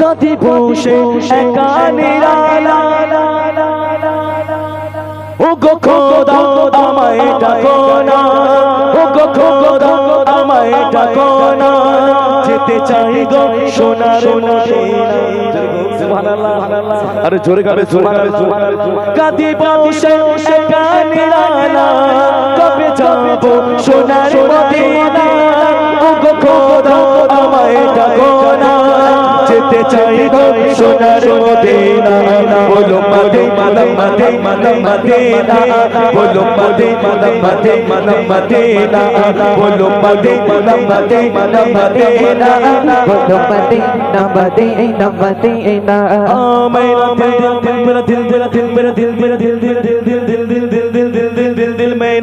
কাঁধে বসে একা নিরালা ও গো খোদা আমায় ডাকো না। ও গো খোদা আমায় ডাকো না। যেতে চাই গো সোনার আরে জোরে গাবে জোরে গাবে কাঁধে বসে একা নিরালা কবে যাব সোনার যেতে চাই গো সোনার মদিনা বলো মদিনা মদিনা মদিনা বলো মদিনা মদিনা মদিনা বলো মদিনা মদিনা মদিনা বলো মদিনা মদিনা মদিনা মেরা দিল মেরা দিল মেরা দিল মেরা দিল মেরা দিল দিল দিল দিল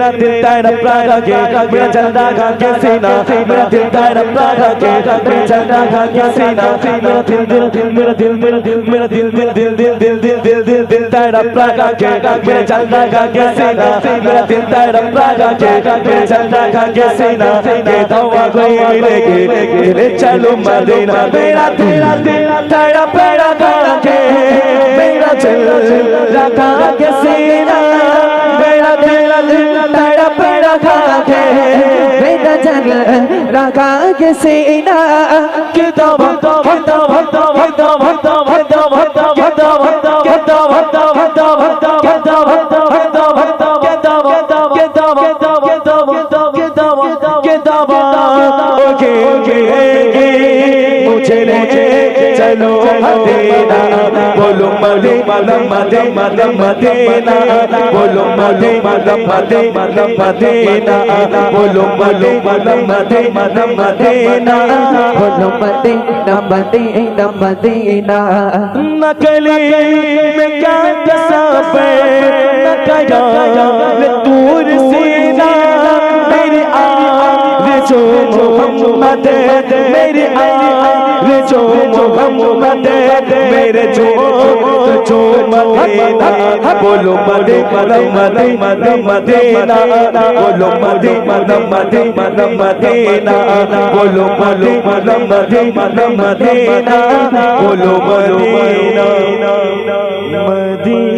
मेरा दिल तड़प रहा है मेरा चलता खा के सीना मेरा दिल तड़प रहा है मेरा चलता खा के सीना मेरा दिल मेरा दिल मेरा दिल मेरा दिल मेरा दिल दिल दिल दिल दिल दिल दिल दिल दिल तड़प रहा है मेरा चलता खा के सीना मेरा दिल तड़प रहा है मेरा चलता खा के सीना ये दवा कोई मिलेगी ले चलो मदीना मेरा तेरा तेरा तड़प रहा है मेरा चल रखा জান রাখা গেছে না কেতো ভক্ত ভক্ত ভক্ত ভক্ত ভক্ত ভক্ত ভক্ত ভক্ত ভক্ত ভক্ত ভক্ত ভক্ত ভক্ত ভক্ত ভক্ত ভক্ত ভক্ত কেতো ভক্ত কেতো ভক্ত কেতো ভক্ত কেতো ভক্ত কেতো ভক্ত ওকে ওকে ওকে মুঝে মুঝে চলো মদিনা বলো মদিনা মদিনা মদিনা বলো মদিনা মদিনা মদিনা বলো মদিনা মদিনা মদিনা বলো মদিনা মদিনা মদিনা নকলে মে क्या कसब न कया तूर जो मोहम्मद मेरे आर जो मोहम्मद मेरे जो जो मदीना बोलो मदीना मदीना मदीना बोलो मदीना मदीना मदीना बोलो मदीना मदीना मदीना बोलो मदीना मदीना